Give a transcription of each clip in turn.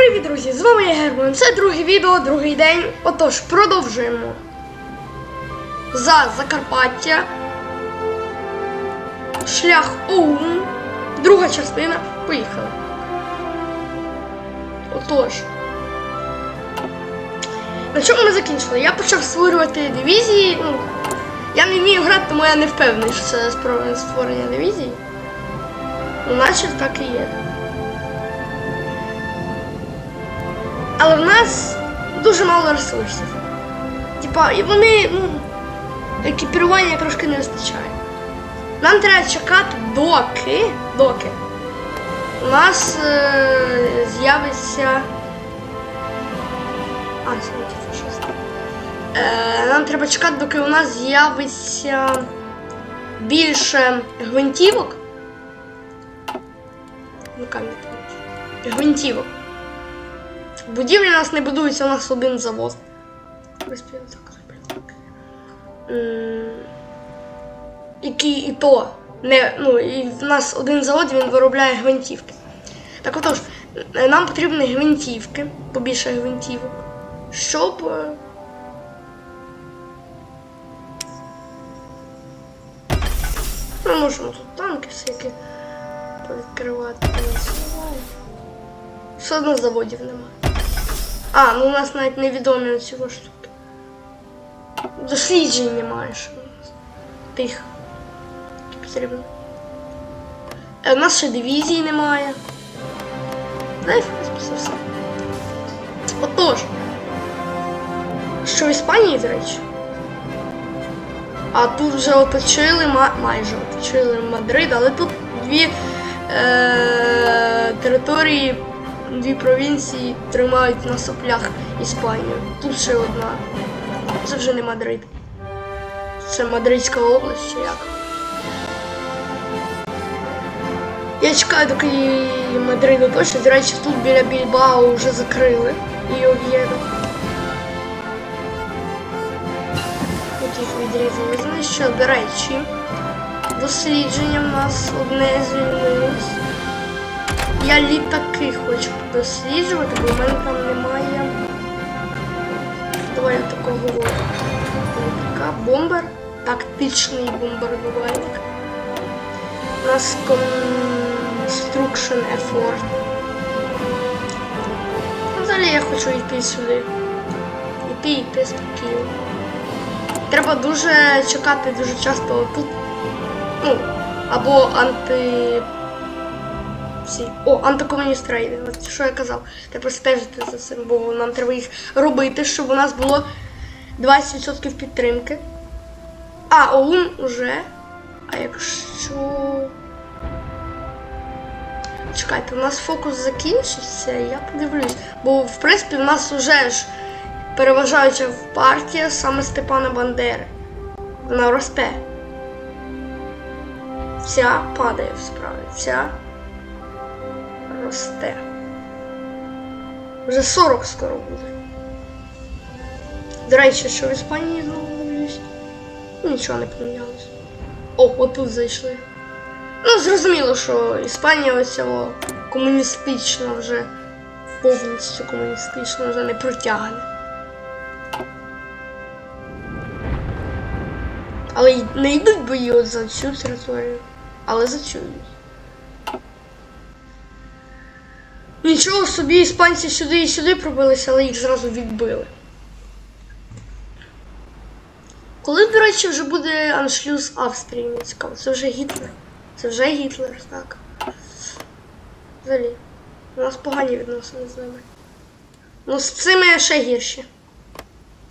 Привіт, друзі! З вами я Герман. Це друге відео, другий день. Отож, продовжуємо. За Закарпаття. Шлях Оун. Друга частина. Поїхали. Отож. На чому ми закінчили? Я почав створювати дивізії. Ну, я не вмію грати, тому я не впевнений, що це створення дивізії. Ну, наче так і є. Але в нас дуже мало ресурсів. Типа, і вони, ну, екіпірування трошки не вистачає. Нам треба чекати, доки, доки у нас е, з'явиться. А, фашист. Е, нам треба чекати, доки у нас з'явиться більше гвинтівок. Ну, камінь. Гвинтівок. Будівлі у нас не будуються, у нас один завод. Так зроблю. Який і то не. Ну, і в нас один завод він виробляє гвинтівки. Так отож, е, нам потрібні гвинтівки, побільше гвинтівок, щоб. е, Ми можемо тут танки всякі повідкривати. Все одно заводів немає. А, ну у нас навіть невідомі оці ось штуки. Досліджень немає ще у нас. Тих. потрібно. Е, у нас ще дивізії немає. Да і це все. Отож. Що в Іспанії, до речі? А тут вже оточили, ма- майже оточили Мадрид, але тут дві е- території, дві провінції тримають на соплях Іспанію. Тут ще одна. Це вже не Мадрид. Це Мадридська область чи як. Я чекаю, доки Мадрид оточить. До речі, тут біля Більбао вже закрили і Ов'єдо. Тут їх відрізали. Знищили, до речі, дослідження в нас одне звільнилось. Я літаки хочу досліджувати, бо в мене там немає. Давай такого літака. Бомбер. Тактичний бомбардувальник. У нас Construction Effort. Ну, Взагалі я хочу йти сюди. Йти, йти спокійно. Треба дуже чекати дуже часто тут. Ну, або анти. Всі. О, антикомуніст рейди. Що я казав. Треба стежити за цим, бо нам треба їх робити, щоб у нас було 20% підтримки. А, ОУН уже. А якщо. Чекайте, у нас фокус закінчиться, я подивлюсь. Бо в принципі в нас вже ж переважаюча партія саме Степана Бандери. Вона росте. Ця падає в справі. Ця росте. Вже 40 скоро буде. До речі, що в Іспанії знову дивлюсь? Нічого не помінялося. О, отут зайшли. Ну, зрозуміло, що Іспанія цього комуністична вже повністю комуністична вже не протягне. Але не йдуть бої от за цю територію, але за цю Нічого собі іспанці сюди і сюди пробилися, але їх зразу відбили. Коли, до речі, вже буде аншлюз Австрії, мені. Це вже Гітлер. Це вже Гітлер, так. Взагалі. У нас погані відносини з ними. Ну, з цими ще гірші.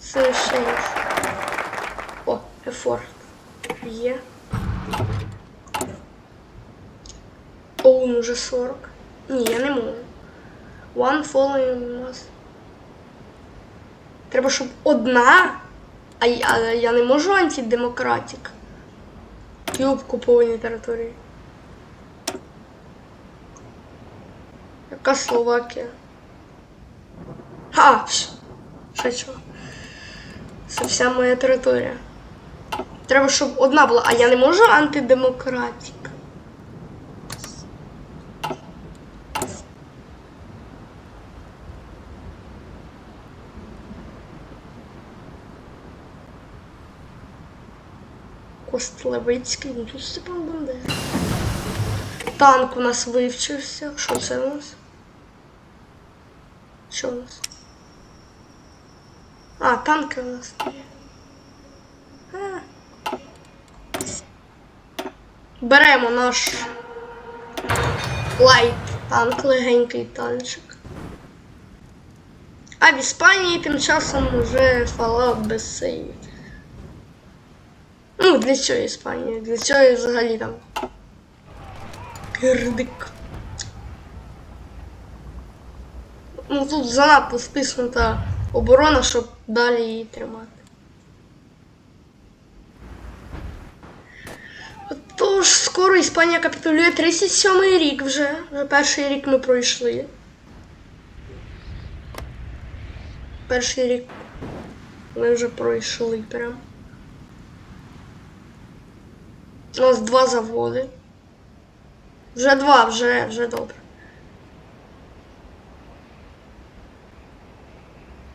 З цими ще гірші. О, ефорт. Є. Оун уже 40. Ні, я не можу. One following must. Треба, щоб одна. А я, я не можу антидемократик. Ті окуповані території. Яка Словакія? А, чого? Це вся моя територія. Треба, щоб одна була, а я не можу антидемократик. Левицький, ну тут Степан Бандера. Танк у нас вивчився. Що це у нас? Що у нас? А, танки у нас є. Беремо наш лайт танк, легенький танчик. А в Іспанії тим часом вже Fallout без сейвів. Ну, для чого Іспанія? Для чого взагалі там? Кирдик. Ну тут занадто стиснута оборона, щоб далі її тримати. Тож, скоро Іспанія капітулює 37-й рік вже. Вже перший рік ми пройшли. Перший рік ми вже пройшли прям. У нас два заводи. Вже два, вже, вже добре.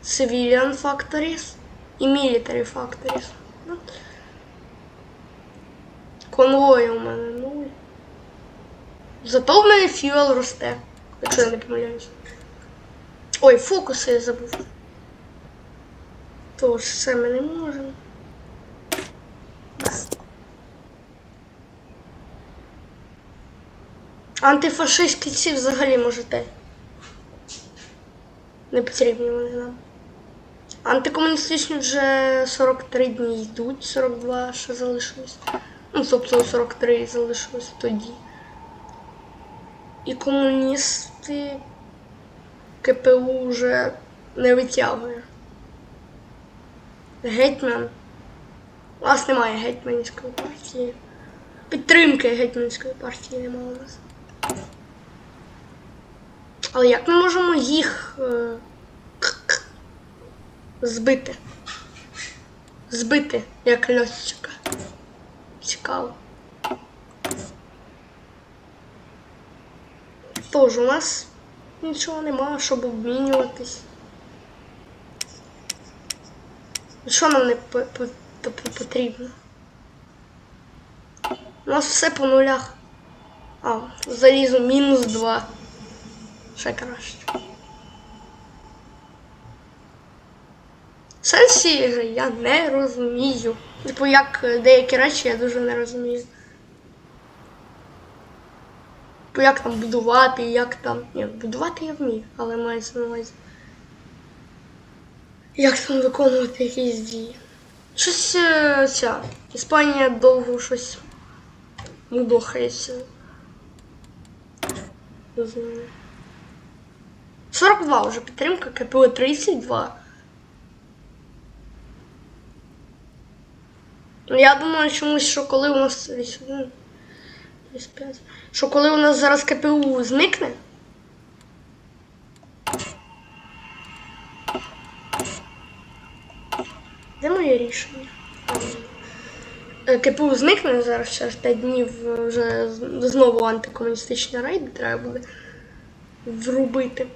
Civilian Factories і Military Factories. Ну. Конвої у мене нуль. Зато в мене фюел росте, якщо я не помиляюсь. Ой, фокуси я забув. Тож, це ми не можемо. Антифашистські ці взагалі можете. Не потрібні вони нам. Антикомуністичні вже 43 дні йдуть, 42 ще залишилось. Ну, тобто 43 залишилось тоді. І комуністи КПУ вже не витягує. Гетьман. У нас немає гетьманської партії. Підтримки гетьманської партії немає у нас. Але як ми можемо їх е, збити? Збити, як льотчика. Цікаво. Тож у нас нічого немає, щоб обмінюватись. Що нам не по- по- по- по- потрібно? У нас все по нулях. А, залізо мінус 2. Ще краще. Сенс цієї гри я не розумію. Типу, як деякі речі я дуже не розумію. Типу, як там будувати, як там. Ні, будувати я вмію, але мається на увазі. Як там виконувати якісь дії. Щось е, ця. Іспанія довго щось мудохається. Знаю. 42 вже підтримка, КПО 32. Ну, Я думаю, чомусь, що коли у нас 31, 35, що коли у нас зараз КПУ зникне. Де моє рішення? Е, КПУ зникне зараз через 5 днів е, вже знову антикомуністичні рейди треба буде врубити.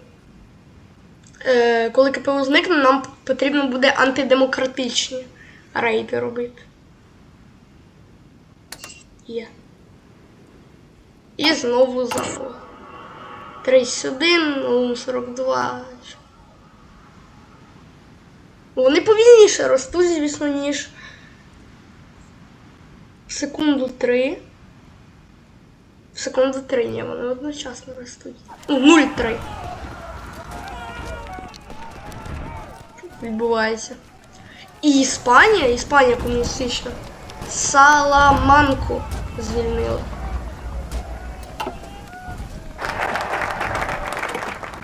Е, коли КПУ зникне, нам потрібно буде антидемократичні рейди робити. Є. І знову заново. 31, Лун 42. Вони повільніше ростуть, звісно, ніж в секунду 3. В секунду 3, ні, вони одночасно ростуть. Ну, 0,3. Відбувається? І Іспанія, Іспанія комуністична. Саламанку звільнила.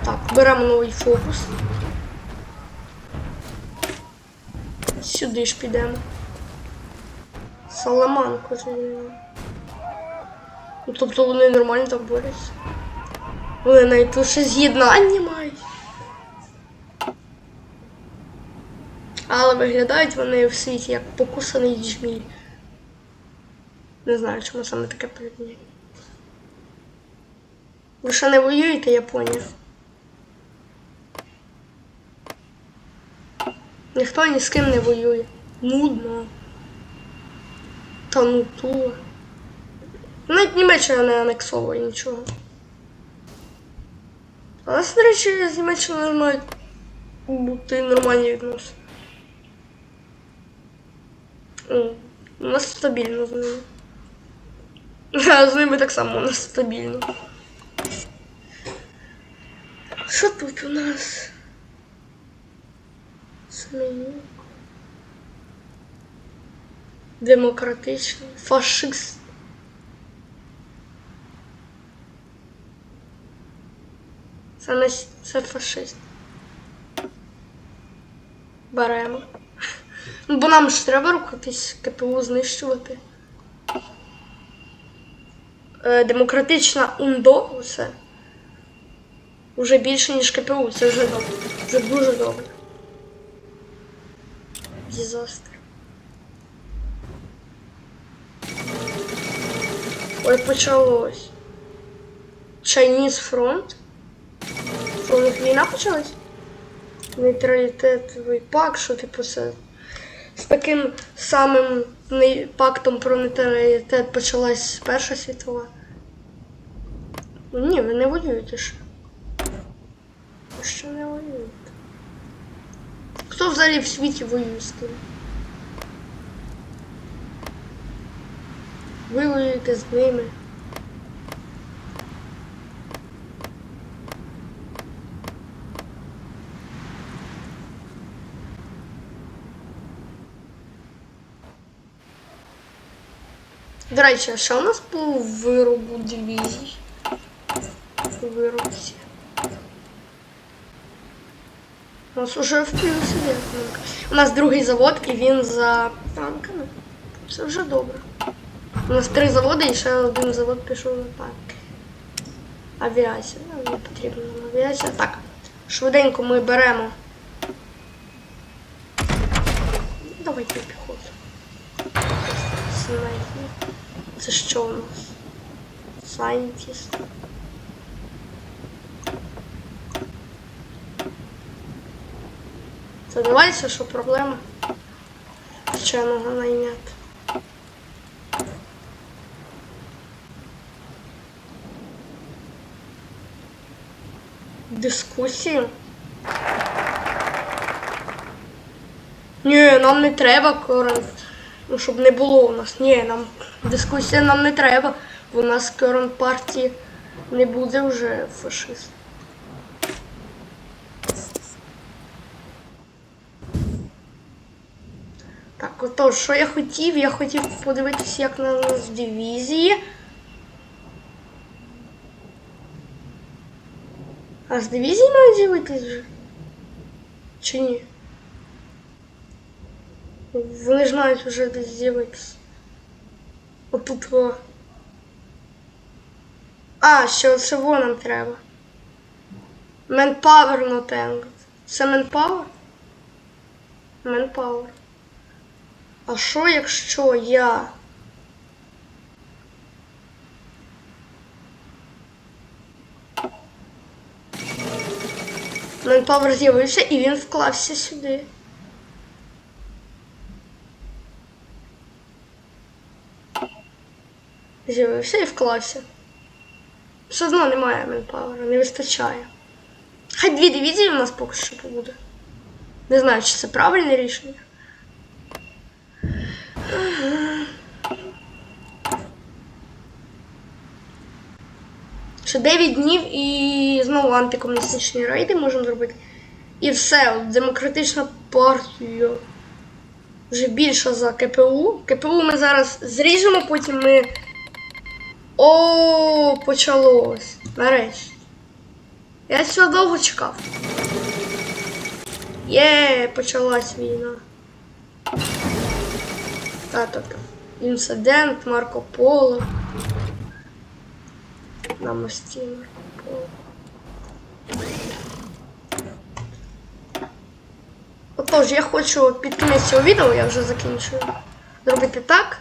Так, беремо новий фокус. Сюди ж підемо. Саламанку звільнила. Ну, тобто вони нормально так борються. Вони навіть ще з'єднання. Але виглядають вони в світі як покусаний жміль. Не знаю, чому саме таке порівняння. Ви ще не воюєте, Японія? Ніхто ні з ким не воює. Нудно. Та ну ту. Навіть Німеччина не анексовує нічого. А у нас, до речі, з Німеччиною мають бути нормальні відносини. У нас стабільно з ними. З ними так само у нас стабільно. Що тут у нас? Змінюк. Демократичний. Фашист. Це не це фашист. Беремо. Ну, бо нам ж треба рухатись КПУ знищувати. Е, демократична УНДО це вже більше, ніж КПУ. Це вже добре. Це дуже добре. Дізастер. Ой, почалось. Chinese Front. Що, у них війна почалась? Нейтралітетовий пакт, що типу це. З таким самим пактом про нейтралітет почалась Перша світова. Ні, ви не воюєте ще. Ви ще не воюєте. Хто взагалі в світі воює з ким? Ви воюєте з ними. До речі, а що у нас по виробу дивізій? Виробці. У нас уже в танк. У нас другий завод і він за танками. Це вже добре. У нас три заводи і ще один завод пішов на танки. Авіація. Нам не потрібна авіація. Так, швиденько ми беремо. Снайпер. Це що у нас? Це давайте, що проблема? Вченого найняти. Дискусії? Ні, нам не треба корон. Ну, щоб не було у нас. Ні, нам дискусія нам не треба. У нас корон партії не буде вже фашист. Так, отож, що я хотів? Я хотів подивитися, як на нас дивізії. А з дивізії мають з'явитись вже? Чи ні? Вони ж мають вже десь з'явитися. Отут во. А, ще всього нам треба. Manpower not tank. Це manpower? Manpower. А що якщо я. Manpower з'явився і він вклався сюди. З'явився і вклався. Все одно немає Manpower, не вистачає. Хай дві дивізії у нас поки що побуде. Не знаю, чи це правильне рішення. Ще 9 днів і знову антикомуністичні рейди можемо зробити. І все, от демократична партія вже більша за КПУ. КПУ ми зараз зріжемо, потім ми. О, почалось. Нарешті. Я цього довго чекав. Є, почалась війна. Та-та-та. Інцидент, Марко Поло. На мості Марко Поло. Отож, я хочу під кінець цього відео, я вже закінчую. Зробити так, так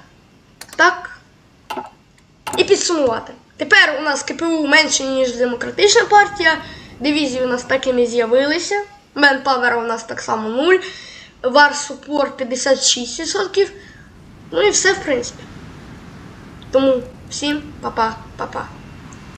і підсумувати. Тепер у нас КПУ менше, ніж демократична партія. Дивізії у нас такими з'явилися. Manpower у нас так само 0. War Support 56%. Ну і все, в принципі. Тому всім па-па, па-па.